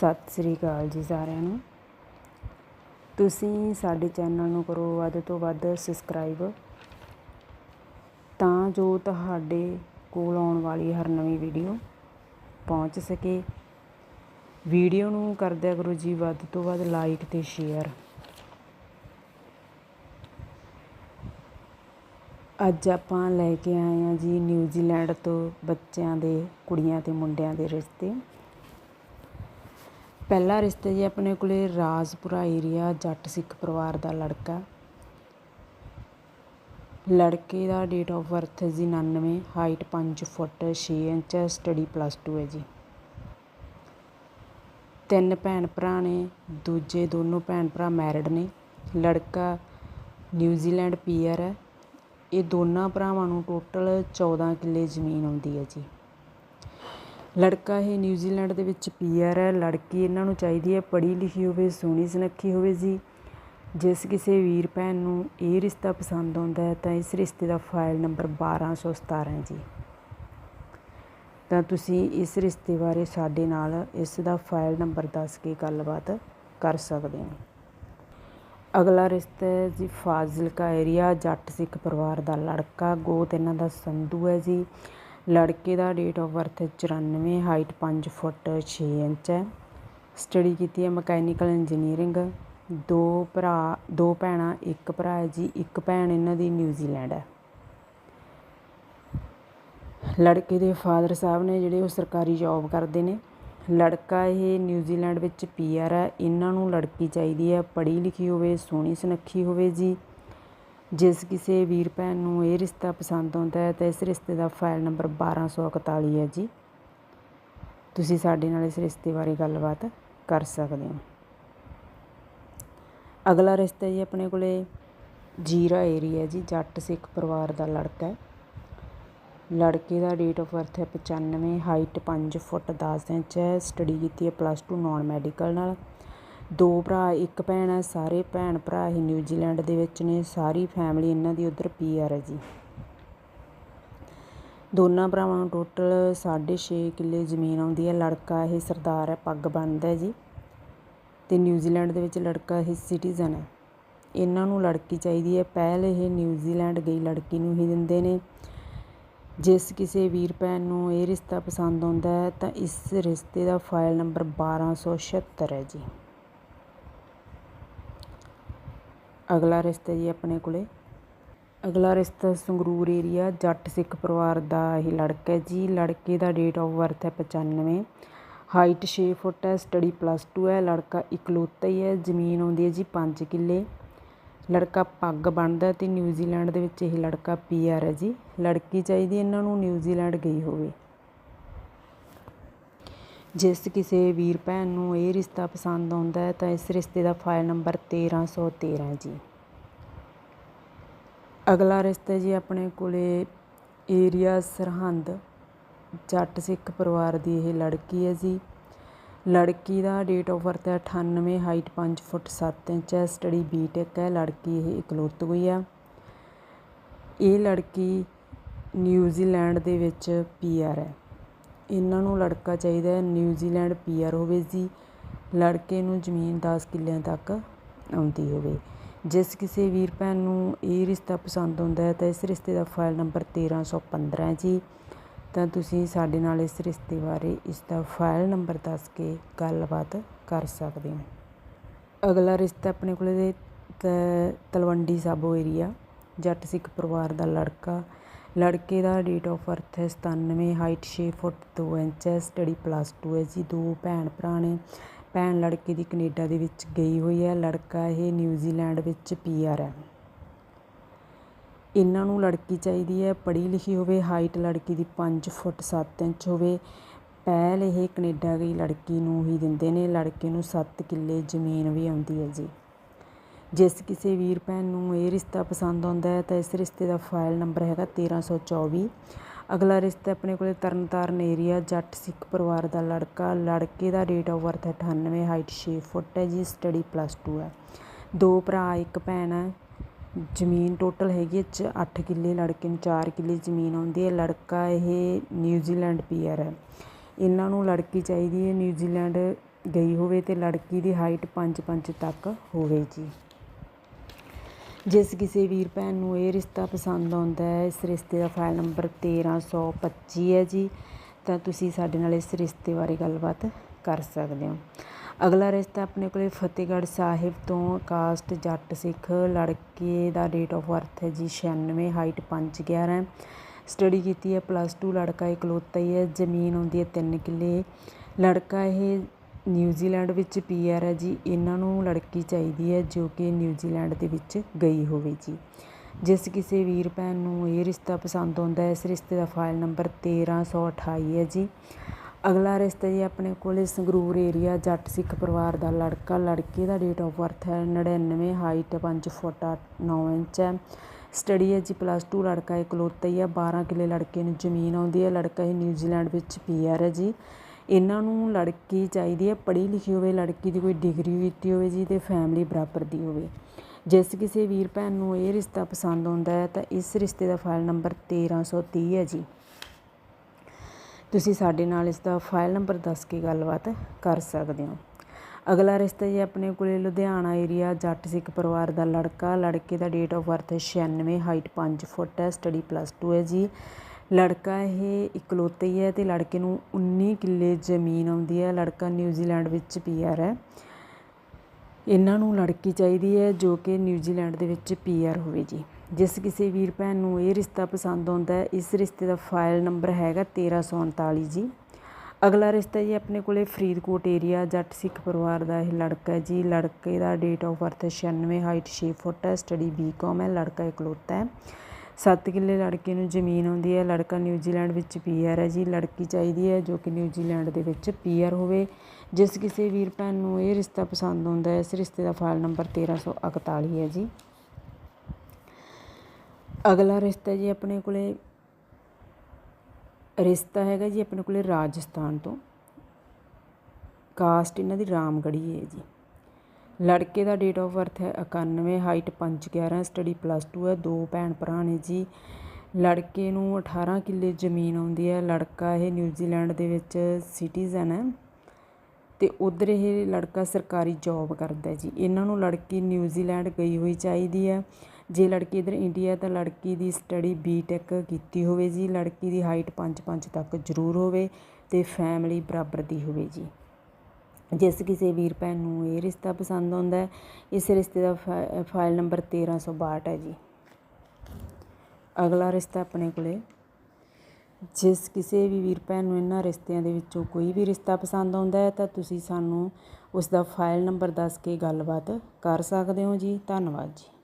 ਸਤਿ ਸ੍ਰੀ ਅਕਾਲ ਜੀ ਸਾਰਿਆਂ ਨੂੰ। ਤੁਸੀਂ ਸਾਡੇ ਚੈਨਲ ਨੂੰ ਕਰੋ ਵੱਧ ਤੋਂ ਵੱਧ ਸਬਸਕ੍ਰਾਈਬ ਤਾਂ ਜੋ ਤੁਹਾਡੇ ਕੋਲ ਆਉਣ ਵਾਲੀ ਹਰ ਨਵੀਂ ਵੀਡੀਓ ਪਹੁੰਚ ਸਕੇ। ਵੀਡੀਓ ਨੂੰ ਕਰਦਿਆ ਕਰੋ ਜੀ ਵੱਧ ਤੋਂ ਵੱਧ ਲਾਈਕ ਤੇ ਸ਼ੇਅਰ ਅੱਜ ਆਪਾਂ ਲੈ ਕੇ ਆਏ ਹਾਂ ਜੀ ਨਿਊਜ਼ੀਲੈਂਡ ਤੋਂ ਬੱਚਿਆਂ ਦੇ, ਕੁੜੀਆਂ ਤੇ ਮੁੰਡਿਆਂ ਦੇ ਰਿਸ਼ਤੇ। ਪਹਿਲਾ ਰਿਸ਼ਤਾ ਜੀ ਆਪਣੇ ਕੋਲੇ ਰਾਜਪੁਰਾ ਏਰੀਆ ਜੱਟ ਸਿੱਖ ਪਰਿਵਾਰ ਦਾ ਲੜਕਾ। ਲੜਕੇ ਦਾ ਡੇਟ ਆਫ ਬਰਥ ਜੀ 99 height 5 feet 6 inch study plus 2 ਹੈ ਜੀ। ਤਿੰਨ ਭੈਣ ਭਰਾ ਨੇ, ਦੂਜੇ ਦੋਨੋਂ ਭੈਣ ਭਰਾ ਮੈਰਿਡ ਨੇ। ਲੜਕਾ ਨਿਊਜ਼ੀਲੈਂਡ ਪੀਆਰ ਹੈ। ਇਹ ਦੋਨਾਂ ਭਰਾਵਾਂ ਨੂੰ ਟੋਟਲ 14 ਕਿੱਲੇ ਜ਼ਮੀਨ ਆਉਂਦੀ ਹੈ ਜੀ। ਲੜਕਾ ਇਹ ਨਿਊਜ਼ੀਲੈਂਡ ਦੇ ਵਿੱਚ ਪੀਆਰ ਹੈ। ਲੜਕੀ ਇਹਨਾਂ ਨੂੰ ਚਾਹੀਦੀ ਹੈ ਪੜ੍ਹੀ ਲਿਖੀ ਹੋਵੇ, ਸੋਹਣੀ ਸੁਨੱਖੀ ਹੋਵੇ ਜੀ। ਜਿਸ ਕਿਸੇ ਵੀਰ ਭੈਣ ਨੂੰ ਇਹ ਰਿਸ਼ਤਾ ਪਸੰਦ ਆਉਂਦਾ ਹੈ, ਤਾਂ ਇਸ ਰਿਸ਼ਤੇ ਦਾ ਫਾਈਲ ਨੰਬਰ 1217 ਹੈ ਜੀ। ਤਾਂ ਤੁਸੀਂ ਇਸ ਰਿਸ਼ਤੇ ਬਾਰੇ ਸਾਡੇ ਨਾਲ ਇਸ ਦਾ ਫਾਈਲ ਨੰਬਰ ਦੱਸ ਕੇ ਗੱਲਬਾਤ ਕਰ ਸਕਦੇ ਹੋ। ਅਗਲਾ ਰਿਸ਼ਤਾ ਹੈ ਜੀ ਫਾਜ਼ਿਲਕਾ ਏਰੀਆ ਜੱਟ ਸਿੱਖ ਪਰਿਵਾਰ ਦਾ ਲੜਕਾ। ਗੋਤ ਇਹਨਾਂ ਦਾ ਸੰਧੂ ਹੈ ਜੀ। ਲੜਕੇ ਦਾ date of birth 94 height 5 feet 6 inch ਹੈ। ਸਟੱਡੀ ਕੀਤੀ ਹੈ ਮਕੈਨੀਕਲ ਇੰਜੀਨੀਅਰਿੰਗ ਦੋ ਭਰਾ, ਦੋ ਭੈਣਾਂ, ਇੱਕ ਭਰਾ ਹੈ ਜੀ। ਇੱਕ ਭੈਣ ਇਹਨਾਂ ਦੀ ਨਿਊਜ਼ੀਲੈਂਡ ਹੈ। ਲੜਕੇ ਦੇ ਫਾਦਰ ਸਾਹਿਬ ਨੇ ਜਿਹੜੇ ਉਹ ਸਰਕਾਰੀ ਜੌਬ ਕਰਦੇ ਨੇ। ਲੜਕਾ ਇਹ ਨਿਊਜ਼ੀਲੈਂਡ ਵਿੱਚ ਪੀਆਰ ਹੈ। ਇਹਨਾਂ ਨੂੰ ਲੜਕੀ ਚਾਹੀਦੀ ਹੈ। ਪੜ੍ਹੀ ਲਿਖੀ ਹੋਵੇ, ਸੋਹਣੀ ਸੁਨੱਖੀ ਹੋਵੇ ਜੀ। ਜਿਸ ਕਿਸੇ ਵੀਰ ਭੈਣ ਨੂੰ ਇਹ ਰਿਸ਼ਤਾ ਪਸੰਦ ਆਉਂਦਾ ਹੈ, ਤਾਂ ਇਸ ਰਿਸ਼ਤੇ ਦਾ ਫਾਈਲ ਨੰਬਰ 1241 ਹੈ ਜੀ। ਤੁਸੀਂ ਸਾਡੇ ਨਾਲ ਇਸ ਰਿਸ਼ਤੇ ਬਾਰੇ ਗੱਲਬਾਤ ਕਰ ਸਕਦੇ ਹੋ। ਅਗਲਾ ਰਿਸ਼ਤਾ ਜੀ ਆਪਣੇ ਕੋਲੇ ਜੀਰਾ ਏਰੀਆ ਜੀ, ਜੱਟ ਸਿੱਖ ਪਰਿਵਾਰ ਦਾ ਲੜਕਾ ਹੈ। ਲੜਕੇ ਦਾ ਡੇਟ ਆਫ ਬਰਥ ਹੈ 95 ਹਾਈਟ 5 ਫੁੱਟ 10 ਇੰਚ ਹੈ ਸਟੱਡੀ ਕੀਤੀ ਹੈ ਪਲੱਸ 2 ਨਾਨ ਮੈਡੀਕਲ ਨਾਲ। ਦੋ ਭਰਾ, ਇੱਕ ਭੈਣ ਹੈ, ਸਾਰੇ ਭੈਣ ਭਰਾ ਹੀ ਨਿਊਜ਼ੀਲੈਂਡ ਦੇ ਵਿੱਚ ਨੇ, ਸਾਰੀ ਫੈਮਿਲੀ ਇਹਨਾਂ ਦੀ ਉਧਰ ਪੀਆਰ ਹੈ ਜੀ। ਦੋਨਾਂ ਭਰਾਵਾਂ ਨੂੰ ਟੋਟਲ 6.5 ਕਿੱਲੇ ਜ਼ਮੀਨ ਆਉਂਦੀ ਹੈ, ਲੜਕਾ ਇਹ ਸਰਦਾਰ ਹੈ, ਪੱਗ ਬੰਨਦਾ ਹੈ ਜੀ ਤੇ ਨਿਊਜ਼ੀਲੈਂਡ ਦੇ ਵਿੱਚ ਲੜਕਾ ਇਹ ਸਿਟੀਜ਼ਨ ਹੈ। ਇਹਨਾਂ ਨੂੰ ਲੜਕੀ ਚਾਹੀਦੀ ਹੈ, ਪਹਿਲ ਇਹ ਨਿਊਜ਼ੀਲੈਂਡ ਗਈ ਲੜਕੀ ਨੂੰ ਹੀ ਦਿੰਦੇ ਨੇ। ਜਿਸ ਕਿਸੇ ਵੀਰ ਭੈਣ ਨੂੰ ਇਹ ਰਿਸ਼ਤਾ ਪਸੰਦ ਆਉਂਦਾ ਹੈ, ਤਾਂ ਇਸ ਰਿਸ਼ਤੇ ਦਾ ਫਾਈਲ ਨੰਬਰ 1276 ਹੈ ਜੀ। ਅਗਲਾ ਰਿਸ਼ਤਾ ਜੀ ਆਪਣੇ ਕੋਲੇ। ਅਗਲਾ ਰਿਸ਼ਤਾ ਸੰਗਰੂਰ ਏਰੀਆ ਜੱਟ ਸਿੱਖ ਪਰਿਵਾਰ ਦਾ ਇਹ ਲੜਕਾ ਹੈ ਜੀ। ਲੜਕੇ ਦਾ ਡੇਟ ਆਫ ਬਰਥ ਹੈ 95 ਹਾਈਟ 6 ਫੁੱਟ ਹੈ ਸਟੱਡੀ ਪਲੱਸ 2 ਹੈ। ਲੜਕਾ ਇਕਲੌਤਾ ਹੀ ਹੈ, ਜ਼ਮੀਨ ਆਉਂਦੀ ਹੈ ਜੀ 5 ਕਿੱਲੇ। ਲੜਕਾ ਪੱਗ ਬੰਨਦਾ ਤੇ ਨਿਊਜ਼ੀਲੈਂਡ ਦੇ ਵਿੱਚ ਇਹ ਲੜਕਾ ਪੀਆਰ ਹੈ ਜੀ। ਲੜਕੀ ਚਾਹੀਦੀ ਇਹਨਾਂ ਨੂੰ ਨਿਊਜ਼ੀਲੈਂਡ ਗਈ ਹੋਵੇ। ਜਿਸ ਕਿਸੇ ਵੀਰ ਭੈਣ ਨੂੰ ਇਹ ਰਿਸ਼ਤਾ ਪਸੰਦ ਆਉਂਦਾ ਹੈ, ਤਾਂ ਇਸ ਰਿਸ਼ਤੇ ਦਾ ਫਾਈਲ ਨੰਬਰ 1313 ਜੀ। ਅਗਲਾ ਰਿਸ਼ਤਾ ਜੀ ਆਪਣੇ ਕੋਲੇ ਏਰੀਆ ਸਰਹੰਦ, ਜੱਟ ਸਿੱਖ ਪਰਿਵਾਰ ਦੀ ਇਹ ਲੜਕੀ ਹੈ ਜੀ। ਲੜਕੀ ਦਾ ਡੇਟ ਆਫ ਬਰਥ ਹੈ 98 ਹਾਈਟ 5 ਫੁੱਟ 7 ਇੰਚ ਹੈ ਸਟੱਡੀ ਬੀਟੈਕ ਹੈ, ਲੜਕੀ ਇਹ ਇਕਲੌਤ ਹੋਈ ਆ ਇਹ ਲੜਕੀ ਨਿਊਜ਼ੀਲੈਂਡ ਦੇ ਵਿੱਚ ਪੀਆਰ ਹੈ। ਇਹਨਾਂ ਨੂੰ ਲੜਕਾ ਚਾਹੀਦਾ ਹੈ ਨਿਊਜ਼ੀਲੈਂਡ ਪੀਆਰ ਹੋਵੇ ਜੀ। ਲੜਕੇ ਨੂੰ ਜ਼ਮੀਨ 10 ਕਿੱਲਿਆਂ ਤੱਕ ਆਉਂਦੀ ਹੋਵੇ। ਜਿਸ ਕਿਸੇ ਵੀਰ ਭੈਣ ਨੂੰ ਇਹ ਰਿਸ਼ਤਾ ਪਸੰਦ ਆਉਂਦਾ ਹੈ, ਤਾਂ ਇਸ ਰਿਸ਼ਤੇ ਦਾ ਫਾਈਲ ਨੰਬਰ 1315 ਹੈ ਜੀ। ਤਾਂ ਤੁਸੀਂ ਸਾਡੇ ਨਾਲ ਇਸ ਰਿਸ਼ਤੇ ਬਾਰੇ ਇਸ ਦਾ ਫਾਈਲ ਨੰਬਰ ਦੱਸ ਕੇ ਗੱਲਬਾਤ ਕਰ ਸਕਦੇ ਹੋ। ਅਗਲਾ ਰਿਸ਼ਤਾ ਆਪਣੇ ਕੋਲੇ ਦੇ ਤਲਵੰਡੀ ਸਾਬੋ ਏਰੀਆ ਜੱਟ ਸਿੱਖ ਪਰਿਵਾਰ ਦਾ ਲੜਕਾ। ਲੜਕੇ ਦਾ ਡੇਟ ਆਫ ਬਰਥ ਹੈ 97 ਹਾਈਟ ਛੇ ਫੁੱਟ ਦੋ ਇੰਚ ਹੈ ਸਟੱਡੀ ਪਲੱਸ ਟੂ ਹੈ ਜੀ, ਦੋ ਭੈਣ ਭਰਾ ਨੇ। ਭੈਣ ਲੜਕੇ ਦੀ ਕੈਨੇਡਾ ਦੇ ਵਿੱਚ ਗਈ ਹੋਈ ਹੈ, ਲੜਕਾ ਇਹ ਨਿਊਜ਼ੀਲੈਂਡ ਵਿੱਚ ਪੀਆਰ ਹੈ। ਇਹਨਾਂ ਨੂੰ ਲੜਕੀ ਚਾਹੀਦੀ ਹੈ, ਪੜ੍ਹੀ ਲਿਖੀ ਹੋਵੇ ਹਾਈਟ ਲੜਕੀ ਦੀ 5 ਫੁੱਟ 7 ਇੰਚ ਹੋਵੇ। ਪਹਿਲ ਇਹ ਕੈਨੇਡਾ ਗਈ ਲੜਕੀ ਨੂੰ ਹੀ ਦਿੰਦੇ ਨੇ, ਲੜਕੇ ਨੂੰ 7 ਕਿੱਲੇ ਜ਼ਮੀਨ ਵੀ ਆਉਂਦੀ ਹੈ ਜੀ। ਜਿਸ ਕਿਸੇ ਵੀਰ ਭੈਣ ਨੂੰ ਇਹ ਰਿਸ਼ਤਾ ਪਸੰਦ ਆਉਂਦਾ ਹੈ, ਤਾਂ ਇਸ ਰਿਸ਼ਤੇ ਦਾ ਫਾਈਲ ਨੰਬਰ ਹੈਗਾ 1324 ਅਗਲਾ ਰਿਸ਼ਤਾ ਆਪਣੇ ਕੋਲੇ ਤਰਨਤਾਰਨ ਏਰੀਆ ਜੱਟ ਸਿੱਖ ਪਰਿਵਾਰ ਦਾ ਲੜਕਾ, ਲੜਕੇ ਦਾ date of birth 98 height 6 feet ਹੈ ਜੀ ਸਟੱਡੀ ਪਲੱਸ 2 ਹੈ। ਦੋ ਭਰਾ, ਇੱਕ ਭੈਣ ਹੈ, ਜ਼ਮੀਨ ਟੋਟਲ ਹੈਗੀ ਹੈ 8 ਕਿੱਲੇ, ਲੜਕੇ ਨੂੰ 4 ਕਿੱਲੇ ਜ਼ਮੀਨ ਆਉਂਦੀ ਹੈ, ਲੜਕਾ ਇਹ ਨਿਊਜ਼ੀਲੈਂਡ ਪੀਆਰ ਹੈ। ਇਹਨਾਂ ਨੂੰ ਲੜਕੀ ਚਾਹੀਦੀ ਹੈ ਨਿਊਜ਼ੀਲੈਂਡ ਗਈ ਹੋਵੇ ਤੇ ਲੜਕੀ ਦੀ ਹਾਈਟ 5-5 ਤੱਕ ਹੋਵੇ ਜੀ। ਜਿਸ ਕਿਸੇ ਵੀਰ ਭੈਣ ਨੂੰ ਇਹ ਰਿਸ਼ਤਾ ਪਸੰਦ ਆਉਂਦਾ ਹੈ, ਇਸ ਰਿਸ਼ਤੇ ਦਾ ਫਾਈਲ ਨੰਬਰ 1325 ਹੈ ਜੀ। ਤਾਂ ਤੁਸੀਂ ਸਾਡੇ ਨਾਲ ਇਸ ਰਿਸ਼ਤੇ ਬਾਰੇ ਗੱਲਬਾਤ ਕਰ ਸਕਦੇ ਹੋ। ਅਗਲਾ ਰਿਸ਼ਤਾ ਆਪਣੇ ਕੋਲੇ ਫਤਿਹਗੜ੍ਹ ਸਾਹਿਬ ਤੋਂ ਕਾਸਟ ਜੱਟ ਸਿੱਖ ਲੜਕੇ ਦਾ ਡੇਟ ਆਫ ਬਰਥ ਹੈ ਜੀ 96 ਹਾਈਟ 5'11 ਸਟੱਡੀ ਕੀਤੀ ਹੈ ਪਲੱਸ 2 ਲੜਕਾ ਇਕਲੌਤਾ ਹੀ ਹੈ, ਜ਼ਮੀਨ ਹੁੰਦੀ ਹੈ 3 ਕਿੱਲੇ। ਲੜਕਾ ਇਹ ਨਿਊਜ਼ੀਲੈਂਡ ਵਿੱਚ ਪੀ ਆਰ ਹੈ ਜੀ। ਇਹਨਾਂ ਨੂੰ ਲੜਕੀ ਚਾਹੀਦੀ ਹੈ ਜੋ ਕਿ ਨਿਊਜ਼ੀਲੈਂਡ ਦੇ ਵਿੱਚ ਗਈ ਹੋਵੇ ਜੀ। ਜਿਸ ਕਿਸੇ ਵੀਰ ਭੈਣ ਨੂੰ ਇਹ ਰਿਸ਼ਤਾ ਪਸੰਦ ਆਉਂਦਾ ਹੈ, ਇਸ ਰਿਸ਼ਤੇ ਦਾ ਫਾਈਲ ਨੰਬਰ 1328 ਹੈ ਜੀ। ਅਗਲਾ ਰਿਸ਼ਤਾ ਜੀ ਆਪਣੇ ਕੋਲੇ ਸੰਗਰੂਰ ਏਰੀਆ ਜੱਟ ਸਿੱਖ ਪਰਿਵਾਰ ਦਾ ਲੜਕਾ। ਲੜਕੇ ਦਾ ਡੇਟ ਆਫ ਬਰਥ ਹੈ 99 ਹਾਈਟ 5 ਫੁੱਟ 9 ਇੰਚ ਹੈ। ਸਟੱਡੀ ਹੈ ਜੀ ਪਲੱਸ 2 ਲੜਕਾ ਇਕਲੌਤਾ ਹੀ ਹੈ। 12 ਕਿੱਲੇ ਲੜਕੇ ਨੂੰ ਜ਼ਮੀਨ ਆਉਂਦੀ ਹੈ। ਲੜਕਾ ਇਹ ਨਿਊਜ਼ੀਲੈਂਡ ਵਿੱਚ ਪੀਆਰ ਹੈ ਜੀ। ਇਹਨਾਂ ਨੂੰ ਲੜਕੀ ਚਾਹੀਦੀ ਹੈ ਪੜ੍ਹੀ ਲਿਖੀ ਹੋਵੇ, ਲੜਕੀ ਦੀ ਕੋਈ ਡਿਗਰੀ ਕੀਤੀ ਹੋਵੇ ਜੀ ਅਤੇ ਫੈਮਿਲੀ ਬਰਾਬਰ ਦੀ ਹੋਵੇ। ਜਿਸ ਕਿਸੇ ਵੀਰ ਭੈਣ ਨੂੰ ਇਹ ਰਿਸ਼ਤਾ ਪਸੰਦ ਆਉਂਦਾ ਹੈ ਤਾਂ ਇਸ ਰਿਸ਼ਤੇ ਦਾ ਫਾਈਲ ਨੰਬਰ 1330 ਹੈ ਜੀ। ਤੁਸੀਂ ਸਾਡੇ ਨਾਲ ਇਸ ਦਾ ਫਾਈਲ ਨੰਬਰ ਦੱਸ ਕੇ ਗੱਲਬਾਤ ਕਰ ਸਕਦੇ ਹੋ। ਅਗਲਾ ਰਿਸ਼ਤਾ ਜੀ ਆਪਣੇ ਕੋਲੇ ਲੁਧਿਆਣਾ ਏਰੀਆ ਜੱਟ ਸਿੱਖ ਪਰਿਵਾਰ ਦਾ ਲੜਕਾ। ਲੜਕੇ ਦਾ date of birth 96 height 5 feet ਹੈ ਸਟੱਡੀ ਪਲੱਸ 2 ਹੈ ਜੀ। ਲੜਕਾ ਇਹ ਇਕਲੌਤਾ ਹੀ ਹੈ ਅਤੇ ਲੜਕੇ ਨੂੰ 19 ਕਿੱਲੇ ਜ਼ਮੀਨ ਆਉਂਦੀ ਹੈ। ਲੜਕਾ ਨਿਊਜ਼ੀਲੈਂਡ ਵਿੱਚ ਪੀਆਰ ਹੈ। ਇਹਨਾਂ ਨੂੰ ਲੜਕੀ ਚਾਹੀਦੀ ਹੈ ਜੋ ਕਿ ਨਿਊਜ਼ੀਲੈਂਡ ਦੇ ਵਿੱਚ ਪੀਆਰ ਹੋਵੇ ਜੀ। ਜਿਸ ਕਿਸੇ ਵੀਰ ਭੈਣ ਨੂੰ ਇਹ ਰਿਸ਼ਤਾ ਪਸੰਦ ਆਉਂਦਾ ਹੈ, ਇਸ ਰਿਸ਼ਤੇ ਦਾ ਫਾਈਲ ਨੰਬਰ ਹੈਗਾ 1339 ਜੀ। ਅਗਲਾ ਰਿਸ਼ਤਾ ਜੀ ਆਪਣੇ ਕੋਲੇ ਫਰੀਦਕੋਟ ਏਰੀਆ ਜੱਟ ਸਿੱਖ ਪਰਿਵਾਰ ਦਾ ਇਹ ਲੜਕਾ ਹੈ ਜੀ। ਲੜਕੇ ਦਾ date of birth 96 height 6 feet ਹੈ ਸਟੱਡੀ ਬੀਕਾਮ ਹੈ, ਲੜਕਾ ਇਕਲੌਤਾ ਹੈ। ਸੱਤ ਕਿੱਲੇ ਲੜਕੇ ਨੂੰ ਜ਼ਮੀਨ ਆਉਂਦੀ ਹੈ। ਲੜਕਾ ਨਿਊਜ਼ੀਲੈਂਡ ਵਿੱਚ ਪੀਆਰ ਹੈ ਜੀ। ਲੜਕੀ ਚਾਹੀਦੀ ਹੈ ਜੋ ਕਿ ਨਿਊਜ਼ੀਲੈਂਡ ਦੇ ਵਿੱਚ ਪੀਆਰ ਹੋਵੇ। ਜਿਸ ਕਿਸੇ ਵੀਰ ਭੈਣ ਨੂੰ ਇਹ ਰਿਸ਼ਤਾ ਪਸੰਦ ਆਉਂਦਾ ਹੈ, ਇਸ ਰਿਸ਼ਤੇ ਦਾ ਫਾਈਲ ਨੰਬਰ 1341 ਹੈ ਜੀ। ਅਗਲਾ ਰਿਸ਼ਤਾ ਜੀ ਆਪਣੇ ਕੋਲੇ ਰਿਸ਼ਤਾ ਹੈਗਾ ਜੀ ਆਪਣੇ ਕੋਲੇ ਰਾਜਸਥਾਨ ਤੋਂ। ਕਾਸਟ ਇਹਨਾਂ ਦੀ ਰਾਮਗੜੀ ਹੈ ਜੀ। ਲੜਕੇ ਦਾ ਡੇਟ ਆਫ ਬਰਥ ਹੈ 91 ਹਾਈਟ 5'11 ਸਟੱਡੀ ਪਲੱਸ 2 ਹੈ, ਦੋ ਭੈਣ ਭਰਾ ਨੇ ਜੀ। ਲੜਕੇ ਨੂੰ 18 ਕਿੱਲੇ ਜ਼ਮੀਨ ਆਉਂਦੀ ਹੈ। ਲੜਕਾ ਇਹ ਨਿਊਜ਼ੀਲੈਂਡ ਦੇ ਵਿੱਚ ਸਿਟੀਜ਼ਨ ਹੈ ਤੇ ਉਧਰ ਇਹ ਲੜਕਾ ਸਰਕਾਰੀ ਜੌਬ ਕਰਦਾ ਜੀ। ਇਹਨਾਂ ਨੂੰ ਲੜਕੀ ਨਿਊਜ਼ੀਲੈਂਡ ਗਈ ਹੋਈ ਚਾਹੀਦੀ ਹੈ। ਜੇ ਲੜਕੀ ਇਧਰ ਇੰਡੀਆ ਤਾਂ ਲੜਕੀ ਦੀ ਸਟੱਡੀ ਬੀਟੈਕ ਕੀਤੀ ਹੋਵੇ ਜੀ। ਲੜਕੀ ਦੀ ਹਾਈਟ 5-5 ਤੱਕ ਜ਼ਰੂਰ ਹੋਵੇ ਤੇ ਫੈਮਿਲੀ ਬਰਾਬਰ ਦੀ ਹੋਵੇ ਜੀ। ਜਿਸ ਕਿਸੇ ਵੀਰ ਭੈਣ ਨੂੰ ਇਹ ਰਿਸ਼ਤਾ ਪਸੰਦ ਆਉਂਦਾ ਹੈ, ਇਸ ਰਿਸ਼ਤੇ ਦਾ ਫਾਈਲ ਨੰਬਰ 1362 ਹੈ ਜੀ। ਅਗਲਾ ਰਿਸ਼ਤਾ ਆਪਣੇ ਕੋਲੇ। ਜਿਸ ਕਿਸੇ ਵੀ ਵੀਰ ਭੈਣ ਨੂੰ ਇਹਨਾਂ ਰਿਸ਼ਤਿਆਂ ਦੇ ਵਿੱਚੋਂ ਕੋਈ ਵੀ ਰਿਸ਼ਤਾ ਪਸੰਦ ਆਉਂਦਾ ਹੈ, ਤਾਂ ਤੁਸੀਂ ਸਾਨੂੰ ਉਸ ਦਾ ਫਾਈਲ ਨੰਬਰ ਦੱਸ ਕੇ ਗੱਲਬਾਤ ਕਰ ਸਕਦੇ ਹੋ ਜੀ। ਧੰਨਵਾਦ ਜੀ।